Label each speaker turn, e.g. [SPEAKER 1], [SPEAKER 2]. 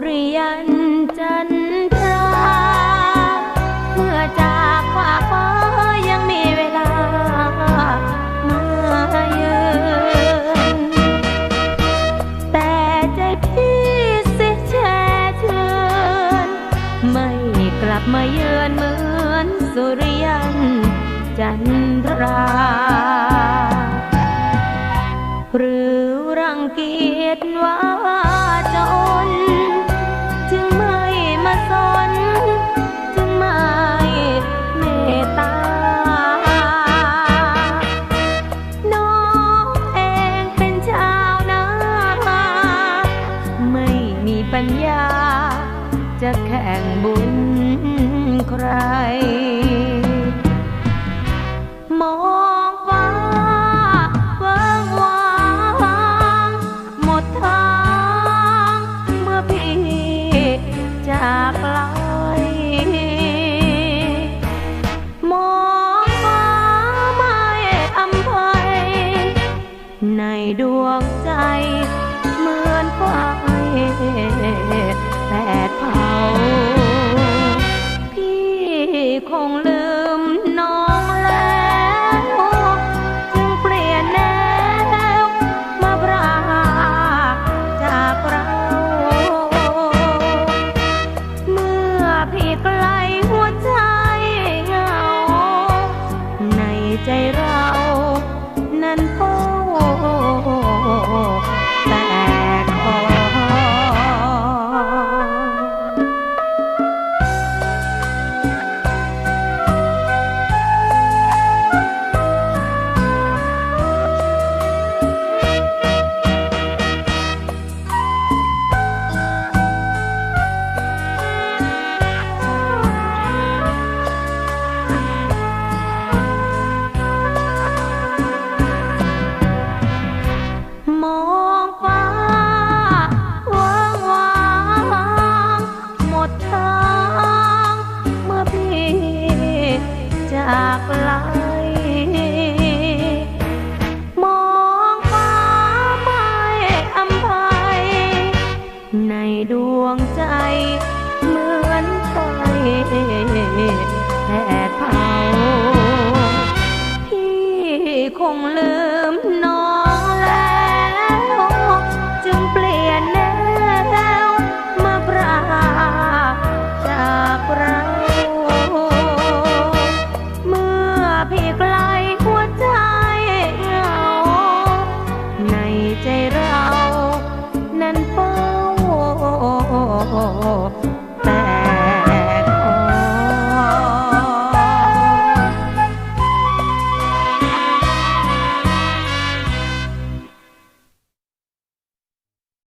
[SPEAKER 1] เรียนจันทราเมื่อจากว่าฟ้ายังมีเวลา มาเยือนแต่ใจพี่สิแช่เชิญไม่กลับมาเยือนเหมือนสุริยันจันทรา หรือรังเกียจว่า ญญา จะแข่งบุญใคร มองฟ้าเวิ้งวางหมดทางเมื่อพี่จากไกลมองฟ้าไม่อำภัยในดวงใจเหมือนฟแผ ดเผา พี่คงลืมน้องแล้วจึงเปลี่ยนแนวมาพรากจากเรา เมื่อพี่ไกลหัวใจเหงา ในใจเราากไกลมองฟ้าไม่อำภัย ในดวงใจเหมือนไฟแผดเผาพี่คงลืมน้อง 哦